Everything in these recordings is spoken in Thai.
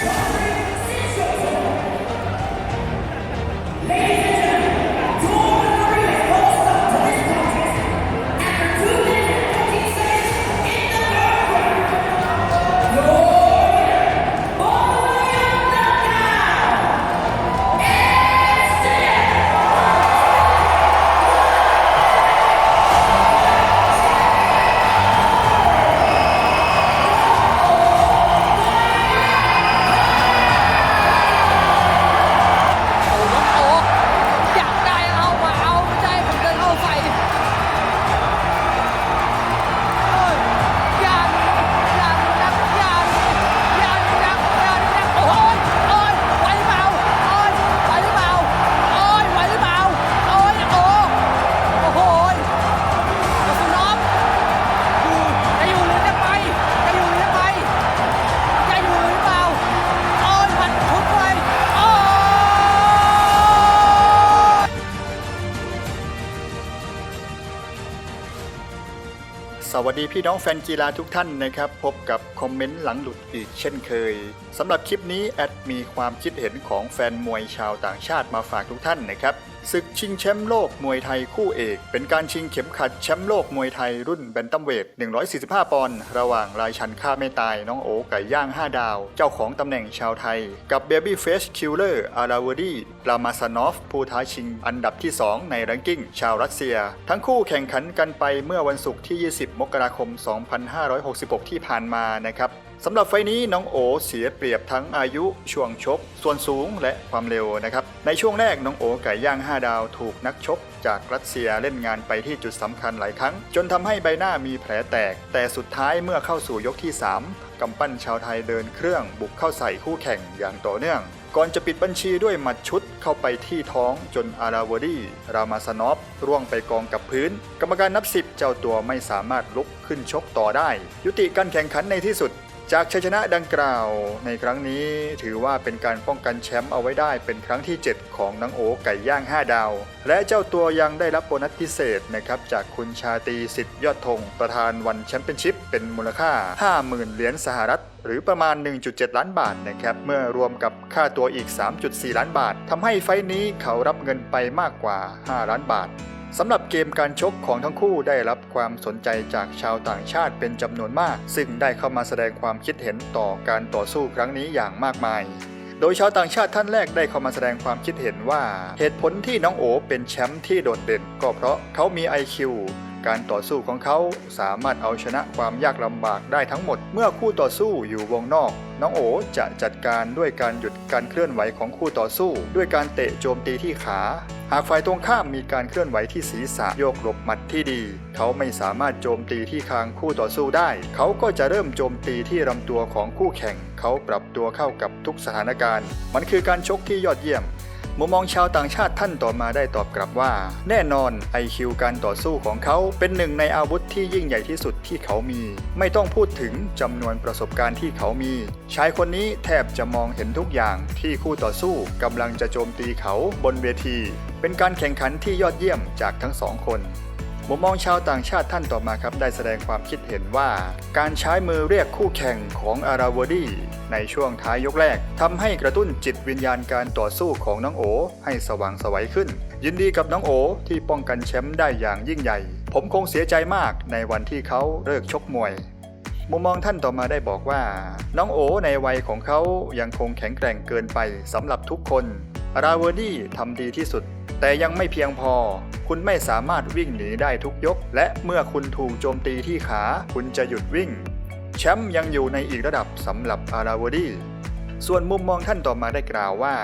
โสวัสดีพี่น้องแฟนกีฬาทุกท่านนะครับ พบกับคอมเมนต์หลังหลุดอีกเช่นเคยสำหรับคลิปนี้แอดมีความคิดเห็นของแฟนมวยชาวต่างชาติมาฝากทุกท่านนะครับศึกชิงแชมป์โลกมวยไทยคู่เอก เป็นการชิงเข็มขัดแชมป์โลกมวยไทยรุ่นแบนตัมเวท 145 ปอนด์ระหว่างรายชันฆ่าไม่ตายน้องโอไก่ย่าง 5 ดาว เจ้าของตำแหน่งชาวไทย กับเบบี้เฟสคิลเลอร์อาราวดีปรามาซานอฟ ผู้ท้าชิงอันดับที่ 2 ในแรงกิ้ง ชาวรัสเซีย ทั้งคู่แข่งขันกันไปเมื่อวันศุกร์ที่ 20 มกราคม 2566 ที่ผ่านมานะครับ สำหรับไฟนี้น้องโอเสียเปรียบทั้งอายุช่วงชก ส่วนสูงและความเร็วนะครับ ในช่วงแรกน้องโอไก่ย่าง 5 ดาวถูกนักชก จากรัสเซียเล่นงานไปที่จุดสำคัญหลายครั้ง จนทำให้ใบหน้ามีแผลแตก แต่สุดท้ายเมื่อเข้าสู่ยกที่ 3กำปั้นชาวไทยเดินเครื่องบุกเข้าใส่คู่แข่งอย่างต่อเนื่องก่อนจะปิดบัญชีด้วยหมัดชุดเข้าไปที่ท้องจนอาราวดีรามาสนอฟร่วงไปกองกับพื้น กรรมการนับสิบเจ้าตัวไม่สามารถลุกขึ้นชกต่อได้ ยุติการแข่งขันในที่สุด จากชัยชนะดังกล่าว ในครั้งนี้ถือว่าเป็นการป้องกันแชมป์เอาไว้ได้เป็นครั้งที่ 7 ของนังโอไก่ย่าง 5 ดาว และเจ้าตัวยังได้รับโบนัสพิเศษนะครับจากคุณชาตีสิทธิ์ยอดธงประธานวันแชมเปี้ยนชิพเป็นมูลค่า 50,000 เหรียญสหรัฐหรือประมาณ 1.7 ล้านบาทนะครับ เมื่อรวมกับค่าตัวอีก 3.4 ล้านบาททำให้ไฟล์นี้เขารับเงินไปมากกว่า 5 ล้านบาท สำหรับเกมการชกของทั้งคู่ได้รับความสนใจจากชาวต่างชาติเป็นจำนวนมาก ซึ่งได้เข้ามาแสดงความคิดเห็นต่อการต่อสู้ครั้งนี้อย่างมากมาย โดยชาวต่างชาติท่านแรกได้เข้ามาแสดงความคิดเห็นว่า เหตุผลที่น้องโอเป็นแชมป์ที่โดดเด่น ก็เพราะเขามี IQ การต่อสู้ของเขาสามารถเอาชนะความยากลำบากได้ทั้งหมด เมื่อคู่ต่อสู้อยู่วงนอก น้องโอจะจัดการด้วยการหยุดการเคลื่อนไหวของคู่ต่อสู้ ด้วยการเตะโจมตีที่ขา หากฝ่ายตรงข้ามมีการเคลื่อนไหวที่ศีรษะโยกหลบหมัดที่ดี เขาไม่สามารถโจมตีที่คางคู่ต่อสู้ได้ เขาก็จะเริ่มโจมตีที่ลำตัวของคู่แข่ง เขาปรับตัวเข้ากับทุกสถานการณ์ มันคือการชกที่ยอดเยี่ยมมุมมองชาวต่างชาติท่านต่อมาได้ตอบกลับว่า แน่นอน IQ การต่อสู้ของเขาเป็นหนึ่งในอาวุธที่ยิ่งใหญ่ที่สุดที่เขามี ไม่ต้องพูดถึงจำนวนประสบการณ์ที่เขามีชายคนนี้แทบจะมองเห็นทุกอย่างที่คู่ต่อสู้กำลังจะโจมตีเขาบนเวที เป็นการแข่งขันที่ยอดเยี่ยมจากทั้งสองคนมุมมองชาวต่างชาติท่านต่อมาครับ ได้แสดงความคิดเห็นว่า การใช้มือเรียกคู่แข่งของอาราวดีในช่วงท้ายยกแรกทำให้กระตุ้นจิตวิญญาณการต่อสู้ของน้องโอ ให้สว่างไสวัยขึ้น ยินดีกับน้องโอที่ป้องกันแชมป์ได้อย่างยิ่งใหญ่ ผมคงเสียใจมากในวันที่เขาเลิกชกมวยมุมมองท่านต่อมาได้บอกว่า น้องโอในวัยของเขายังคงแข็งแกร่งเกินไปสำหรับทุกคนอาราวดีทำดีที่สุด แต่ยังไม่เพียงพอ คุณไม่สามารถวิ่งหนีได้ทุกยก และเมื่อคุณถูกโจมตีที่ขา คุณจะหยุดวิ่ง แชมป์ยังอยู่ในอีกระดับสำหรับอาราวดี ส่วนมุมมองท่านต่อมาได้กล่าวว่า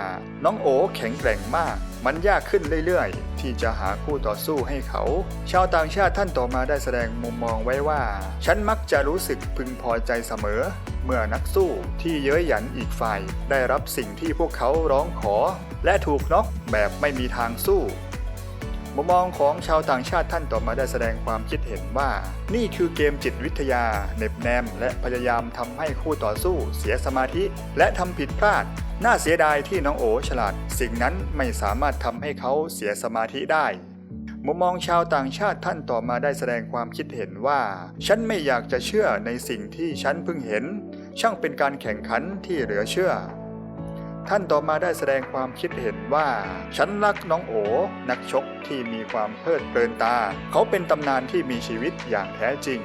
น้องโอแข็งแกร่งมาก มันยากขึ้นเรื่อยๆ ที่จะหาคู่ต่อสู้ให้เขา ชาวต่างชาติท่านต่อมาได้แสดงมุมมองไว้ว่า ฉันมักจะรู้สึกพึงพอใจเสมอ เมื่อนักสู้ที่เย้ยหยันอีกฝ่าย ได้รับสิ่งที่พวกเขาร้องขอ และถูกน็อกแบบไม่มีทางสู้ มุมมองของชาวต่างชาติท่านต่อมาได้แสดงความคิดเห็นว่า นี่คือเกมจิตวิทยาเน็บแนม และพยายามทำให้คู่ต่อสู้เสียสมาธิ และทำผิดพลาด น่าเสียดายที่น้องโอฉลาด สิ่งนั้นไม่สามารถทำให้เขาเสียสมาธิได้มุมมองชาวต่างชาติท่านต่อมาได้แสดงความคิดเห็นว่า ฉันไม่อยากจะเชื่อในสิ่งที่ฉันเพิ่งเห็น ช่างเป็นการแข่งขันที่เหลือเชื่อ ท่านต่อมาได้แสดงความคิดเห็นว่า ฉันรักน้องโอ นักชกที่มีความเพลิดเพลินตา เขาเป็นตำนานที่มีชีวิตอย่างแท้จริง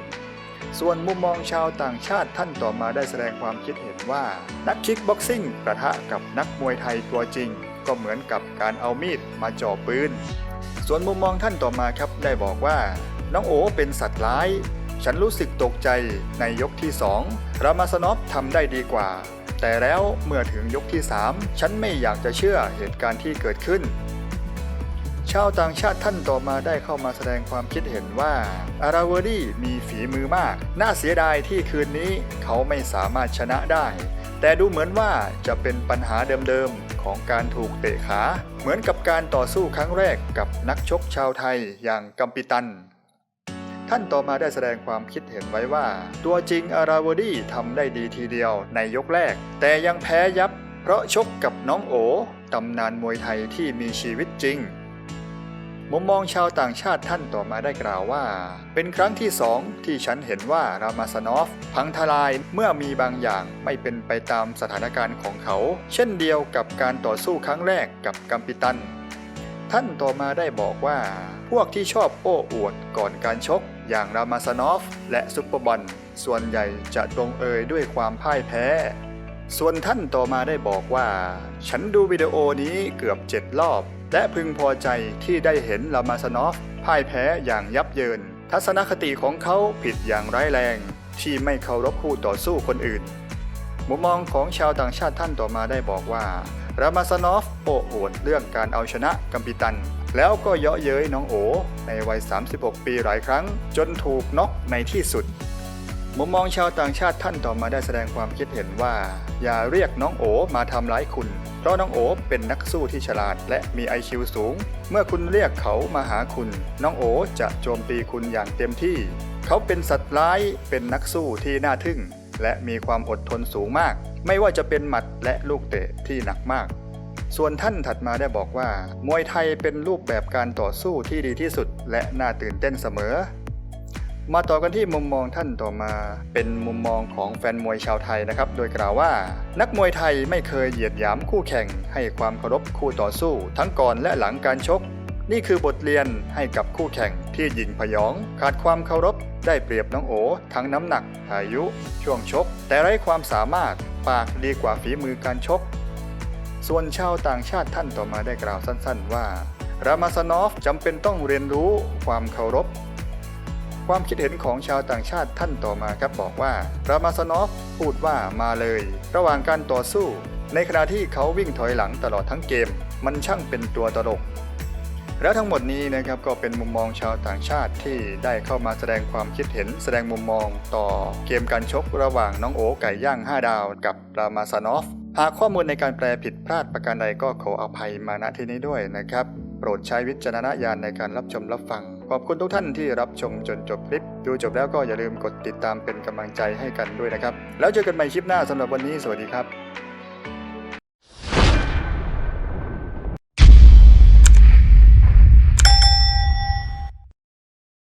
ส่วนมุมมองชาวต่างชาติท่านต่อมาได้แสดงความคิดเห็นว่า นักคิกบ็อกซิ่งประทะกับนักมวยไทยตัวจริง ก็เหมือนกับการเอามีดมาจ่อปืน ส่วนมุมมองท่านต่อมาครับได้บอกว่า น้องโอเป็นสัตว์ร้าย ฉันรู้สึกตกใจในยกที่ 2 รามาสนอฟทำได้ดีกว่า แต่แล้วเมื่อถึงยกที่ 3 ฉันไม่อยากจะเชื่อเหตุการณ์ที่เกิดขึ้น ชาวต่างชาติท่านต่อมาได้เข้ามาแสดงความคิดเห็นว่าอาราวดีมีฝีมือมาก น่าเสียดายที่คืนนี้เขาไม่สามารถชนะได้ แต่ดูเหมือนว่าจะเป็นปัญหาเดิมๆของการถูกเตะขา เหมือนกับการต่อสู้ครั้งแรกกับนักชกชาวไทยอย่างกัมปิตัน ท่านต่อมาได้แสดงความคิดเห็นไว้ว่า ตัวจริงอาราวดีทำได้ดีทีเดียวในยกแรก แต่ยังแพ้ยับ เพราะชกกับน้องโอตำนานมวยไทยที่มีชีวิตจริงมุมมองชาวต่างชาติท่านต่อมาได้กล่าวว่า เป็นครั้งที่สองที่ฉันเห็นว่ารามาสนอฟพังทลายเมื่อมีบางอย่างไม่เป็นไปตามสถานการณ์ของเขา เช่นเดียวกับการต่อสู้ครั้งแรกกับกัมปิตัน ท่านต่อมาได้บอกว่า พวกที่ชอบโอ้อวดก่อนการชก อย่างรามาสนอฟ และซุปเปอร์บอลส่วนใหญ่จะตรงเอยด้วยความพ่ายแพ้ ส่วนท่านต่อมาได้บอกว่า ฉันดูวิดีโอนี้เกือบเจ็ดรอบ และพึงพอใจที่ได้เห็นลามาสนอฟพ่ายแพ้อย่างยับเยิน ทัศนคติของเขาผิดอย่างร้ายแรง ที่ไม่เคารพคู่ต่อสู้คนอื่น มุมมองของชาวต่างชาติท่านต่อมาได้บอกว่ารามาสนอฟโอ้อวดเรื่องการเอาชนะกัมปิตัน แล้วก็เยาะเย้ยน้องโอในวัย 36 ปีหลายครั้ง จนถูกน็อกในที่สุด มุมมองชาวต่างชาติท่านต่อมาได้แสดงความคิดเห็นว่า อย่าเรียกน้องโอมาทำร้ายคุณ เพราะน้องโอเป็นนักสู้ที่ฉลาดและมี IQ สูง เมื่อคุณเรียกเขามาหาคุณ น้องโอจะโจมตีคุณอย่างเต็มที่ เขาเป็นสัตว์ร้ายเป็นนักสู้ที่น่าทึ่ง และมีความอดทนสูงมาก ไม่ว่าจะเป็นหมัดและลูกเตะที่หนักมาก ส่วนท่านถัดมาได้บอกว่า มวยไทยเป็นรูปแบบการต่อสู้ที่ดีที่สุด และน่าตื่นเต้นเสมอ มาต่อกันที่มุมมองท่านต่อมา เป็นมุมมองของแฟนมวยชาวไทยนะครับ โดยกล่าวว่า นักมวยไทยไม่เคยเหยียดหยามคู่แข่ง ให้ความเคารพคู่ต่อสู้ ทั้งก่อนและหลังการชก นี่คือบทเรียนให้กับคู่แข่งที่ยิงพยอง ขาดความเคารพ ได้เปรียบน้องโอทั้งน้ำหนัก อายุ ช่วงชก แต่ไร้ความสามารถปากดีกว่าฝีมือการชก ส่วนชาวต่างชาติท่านต่อมาได้กล่าวสั้นๆ ว่า รามาสนอฟจำเป็นต้องเรียนรู้ความเคารพ ความคิดเห็นของชาวต่างชาติท่านต่อมาครับบอกว่า รามาสนอฟพูดว่ามาเลย ระหว่างการต่อสู้ ในขณะที่เขาวิ่งถอยหลังตลอดทั้งเกม มันช่างเป็นตัวตลกแล้วทั้งหมดนี้นะครับก็เป็นมุมมองชาวต่างชาติที่ได้เข้ามาแสดงความคิดเห็น แสดงมุมมองต่อเกมการชกระหว่างน้องโอไก่ย่าง 5 ดาวกับรามาสนอฟ หากข้อมูลในการแปลผิดพลาดประการใดก็ขออภัยมาณที่นี้ด้วยนะครับ โปรดใช้วิจารณญาณในการรับชมรับฟัง ขอบคุณทุกท่านที่รับชมจนจบคลิป ดูจบแล้วก็อย่าลืมกดติดตามเป็นกำลังใจให้กันด้วยนะครับ แล้วเจอกันใหม่คลิปหน้าสำหรับวันนี้สวัสดีครับ